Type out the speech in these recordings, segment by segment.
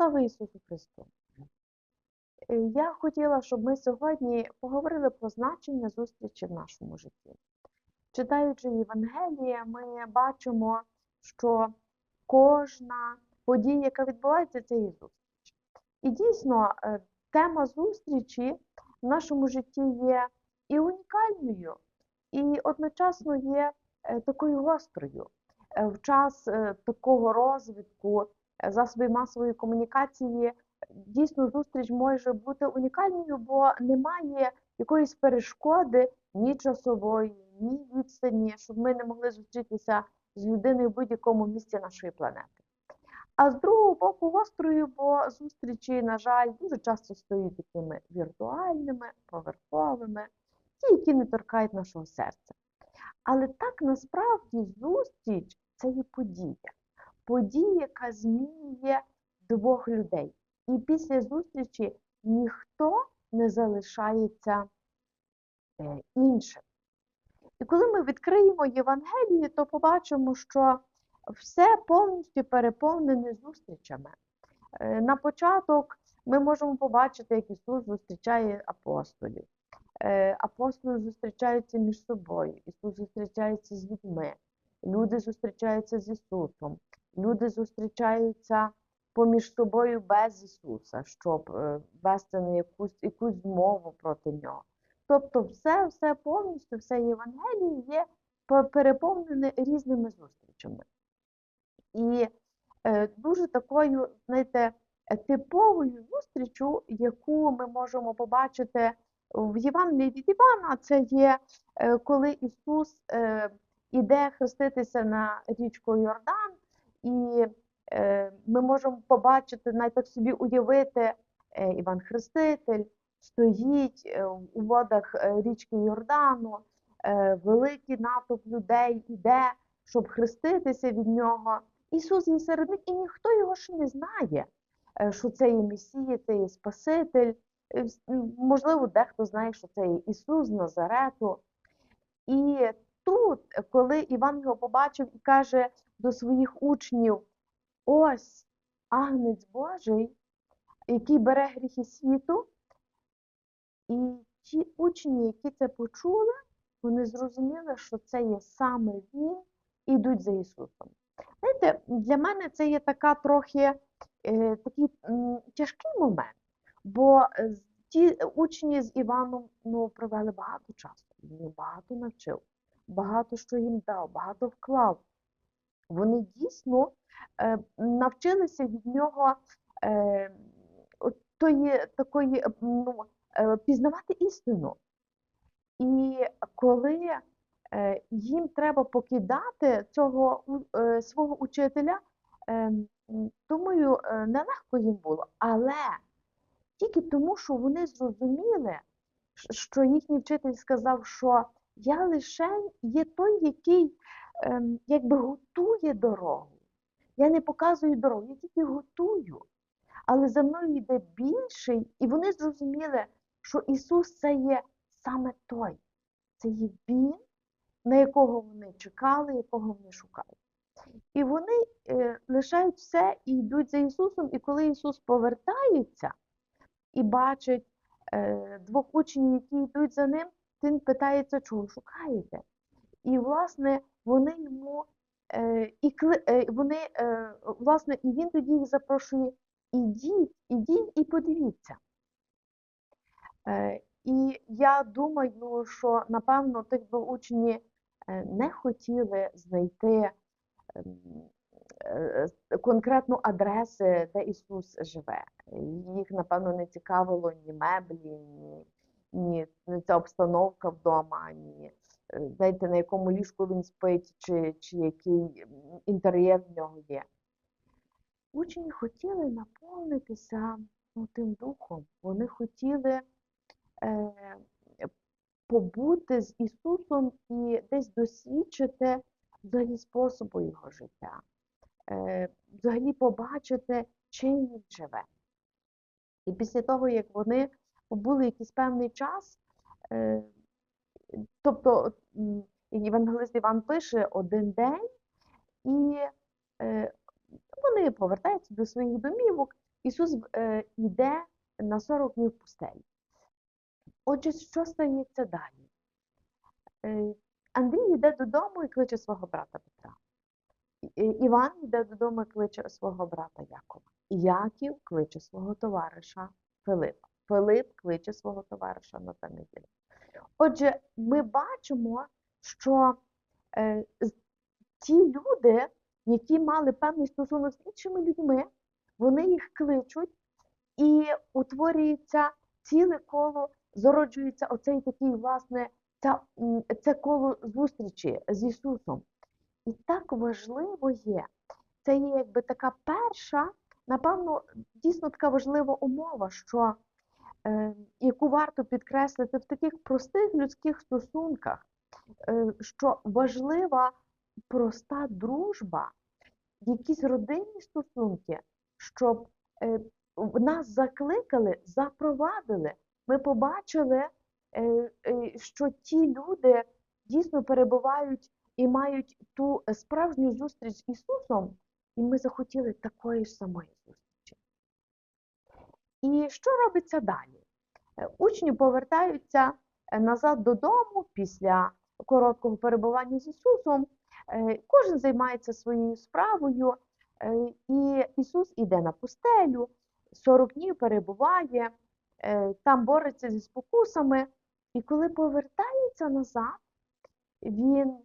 Слава Ісусу Христу! Е, Я хотіла, щоб ми сьогодні поговорили про значення зустрічі в нашому житті. Читаючи Євангеліє, ми бачимо, що кожна подія, яка відбувається, це є зустріч. І дійсно, е, тема зустрічі в нашому житті є і унікальною, і одночасно є е, такою гострою. В час такого розвитку засобів масової комунікації дійсно зустріч може бути унікальною, бо немає якоїсь перешкоди ні часової, ні відстані, щоб ми не могли зустрітися з людиною в будь-якому місці нашої планети. А з другого боку, гострою, бо зустрічі, на жаль, дуже часто стають такими віртуальними, поверховими, ті, які не торкають нашого серця. Але так насправді зустріч це є подія. Подія, яка змінює двох людей. І після зустрічі ніхто не залишається е, іншим. І коли ми відкриємо Євангеліє, то побачимо, що все повністю переповнене зустрічами. Е, На початок ми можемо побачити, як Ісус зустрічає апостолів. Е, Апостоли зустрічаються між собою, Ісус зустрічається з людьми, люди зустрічаються з Ісусом, люди зустрічаються поміж собою без Ісуса, щоб е, вести на якусь, якусь змову проти нього. Тобто, все, все повністю, все Євангеліє є переповнене різними зустрічами. І е, дуже такою, знаєте, типовою зустрічю, яку ми можемо побачити в Євангелії від Івана, це є е, коли Ісус іде хреститися на річку Йордан, і е, ми можемо побачити, навіть так собі уявити, е, Іван Хреститель стоїть е, у водах е, річки Йордану, е, великий натовп людей іде, щоб хреститися від нього. Ісус є серед них, і ніхто його ще не знає, е, що це є Месія, це є Спаситель. Можливо, дехто знає, що це є Ісус Назарету. І тут, е, коли Іван його побачив і каже до своїх учнів: ось агнець Божий, який бере гріхи світу. І ті учні, які це почули, вони зрозуміли, що це є саме Він, і йдуть за Ісусом. Знаєте, для мене це є така трохи е, такий тяжкий момент, бо е, ті учні з Іваном ну, провели багато часу, він багато навчив, багато що їм дав, багато вклав. Вони дійсно е, навчилися від нього е, тої такої ну, е, пізнавати істину. І коли е, їм треба покидати цього е, свого учителя, е, думаю, е, нелегко їм було. Але тільки тому, що вони зрозуміли, що їхній вчитель сказав, що я лише є той, який ем, якби готує дорогу. Я не показую дорогу, я тільки готую. Але за мною йде більший, і вони зрозуміли, що Ісус це є саме той. Це є Він, на якого вони чекали, якого вони шукають. І вони е, лишають все і йдуть за Ісусом. І коли Ісус повертається і бачить е, двох учнів, які йдуть за ним, він питається, чого шукаєте? І, власне, вони йому е, і е, вони, е, власне, і він тоді їх запрошує: ідіть, ідіть і подивіться. Е, І я думаю, що напевно тих два учні е, не хотіли знайти ем, е, конкретну адресу, де Ісус живе. Їх, напевно, не цікавило ні меблі, ні, ні, ця обстановка вдома, ні е, знаєте, на якому ліжку він спить, чи, чи який інтер'єр в нього є. Учні хотіли наповнитися ну, тим духом. Вони хотіли е, побути з Ісусом і десь досвідчити взагалі способу Його життя, е, взагалі побачити, чим він живе. І після того, як вони побули якийсь певний час, е, тобто Євангелист Іван пише один день, і е, вони повертаються до своїх домівок, Ісус е, йде на 40 днів пустелі. Отже, що стається далі? Андрій йде додому і кличе свого брата Петра. Іван йде додому і кличе свого брата Якова. Яків кличе свого товариша Филипа. Филип кличе свого товариша Натанаїла. Отже, ми бачимо, що е, ті люди, які мали певний стосунок з іншими людьми, вони їх кличуть і утворюється ціле коло, зароджується оцей такий, власне, ця, це коло зустрічі з Ісусом. І так важливо є. Це є якби така перша, напевно, дійсно така важлива умова, що, яку варто підкреслити в таких простих людських стосунках, е, що важлива проста дружба, якісь родинні стосунки, щоб е, нас закликали, запровадили. Ми побачили, е, е, що ті люди дійсно перебувають і мають ту справжню зустріч з Ісусом, і ми захотіли такої ж самої. І що робиться далі? Е, Учні повертаються е, назад додому після короткого перебування з Ісусом. Е, Кожен займається своєю справою, і Ісус іде на пустелю, 40 днів перебуває, там бореться зі спокусами. І коли повертається назад, він,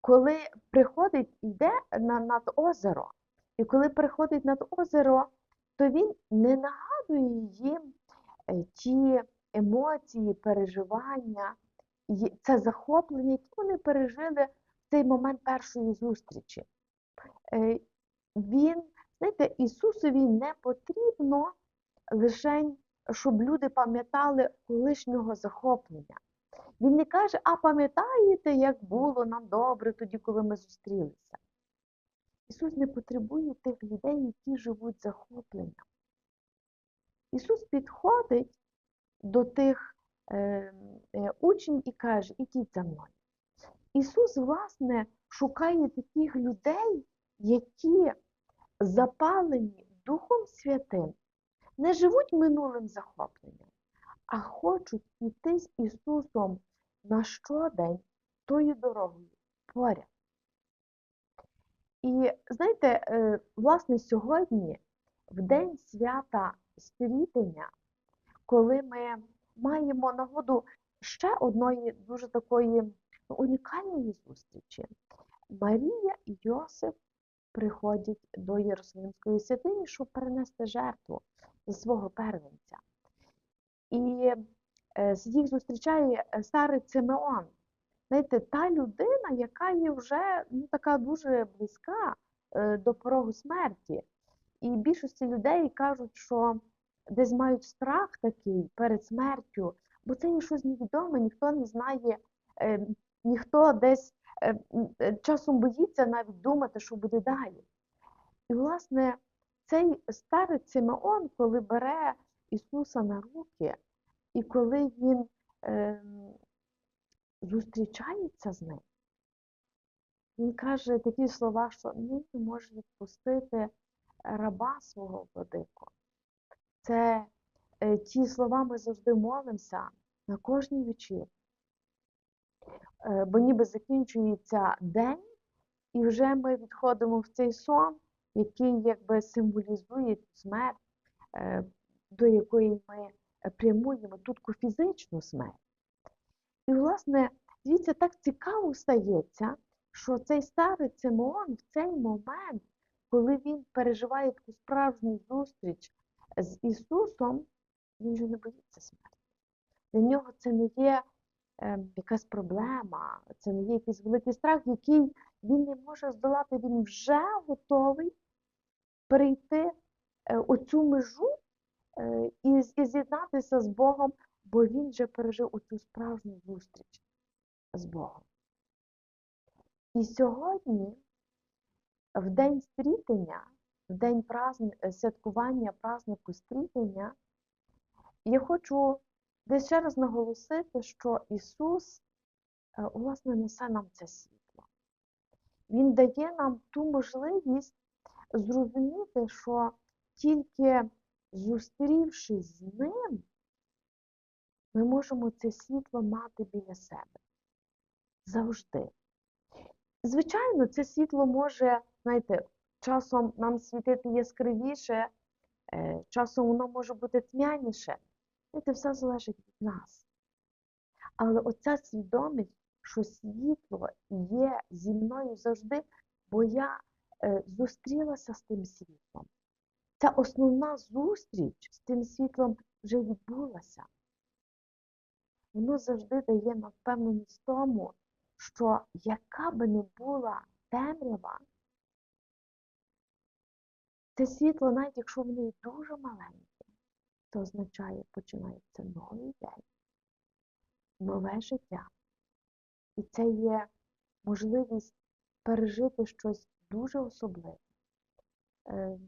коли приходить, йде над озеро, і коли приходить над озеро, то він не нагадує їм е, ті емоції, переживання, це захоплення, які вони пережили в цей момент першої зустрічі. Е, Він, знаєте, Ісусові не потрібно лише, щоб люди пам'ятали колишнього захоплення. Він не каже, а пам'ятаєте, як було нам добре тоді, коли ми зустрілися. Ісус не потребує тих людей, які живуть захопленням. Ісус підходить до тих е, е, учнів і каже, ідіть за мною. Ісус, власне, шукає таких людей, які запалені Духом Святим, не живуть минулим захопленням, а хочуть іти з Ісусом на щодень тою дорогою поряд. І знаєте, е, власне, сьогодні, в день свята стрітення, коли ми маємо нагоду ще одної дуже такої ну, унікальної зустрічі, Марія і Йосип приходять до Єрусалимської святині, щоб перенести жертву за свого первенця. І е, з- їх зустрічає е, старий Симеон. Знаєте, та людина, яка є вже ну, така дуже близька е, до порогу смерті. І більшості людей кажуть, що десь мають страх такий перед смертю, бо це є щось невідоме, ніхто не знає, е, ніхто десь е, часом боїться навіть думати, що буде далі. І, власне, цей старець Симеон, коли бере Ісуса на руки, і коли він ем, зустрічається з ним, він каже такі слова, що нині може відпустити раба свого владико. Це е, ті слова ми завжди молимося на кожній вечірі. Е, бо ніби закінчується день, і вже ми відходимо в цей сон, який якби символізує смерть, е, до якої ми прямуємо тутку фізичну смерть. І, власне, дивіться, так цікаво стається, що цей старий Симеон в цей момент, коли він переживає таку справжню зустріч з Ісусом, він же не боїться смерті. Для нього це не є е, якась проблема, це не є якийсь великий страх, який він не може здолати. Він вже готовий перейти е, оцю межу е, і, і з'єднатися з Богом, бо він вже пережив оцю справжню зустріч з Богом. І сьогодні, в день стрітення, в день е, святкування празнику стрітення, я хочу десь ще раз наголосити, що Ісус, е, власне, несе нам це світло. Він дає нам ту можливість зрозуміти, що тільки зустрівшись з ним, ми можемо це світло мати біля себе. Завжди. Звичайно, це світло може, знаєте, часом нам світити яскравіше, е, часом воно може бути тьмяніше. Це все залежить від нас. Але оця свідомість, що світло є зі мною завжди, бо я е, зустрілася з тим світлом. Ця основна зустріч з тим світлом вже відбулася. Воно завжди дає нам впевненість в тому, що яка би не була темрява, це світло, навіть якщо воно і дуже маленьке, то означає, починається новий день, нове життя. І це є можливість пережити щось дуже особливе. Е,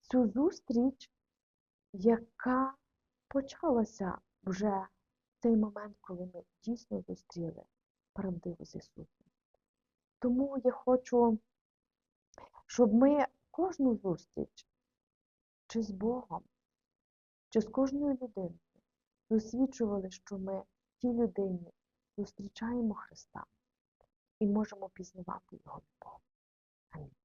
Цю зустріч, яка почалася вже той момент, коли ми дійсно зустріли правдиво з Ісусом. Тому я хочу, щоб ми кожну зустріч, чи з Богом, чи з кожною людиною, досвідчували, що ми тій людині зустрічаємо Христа і можемо пізнавати Його любов. Амінь.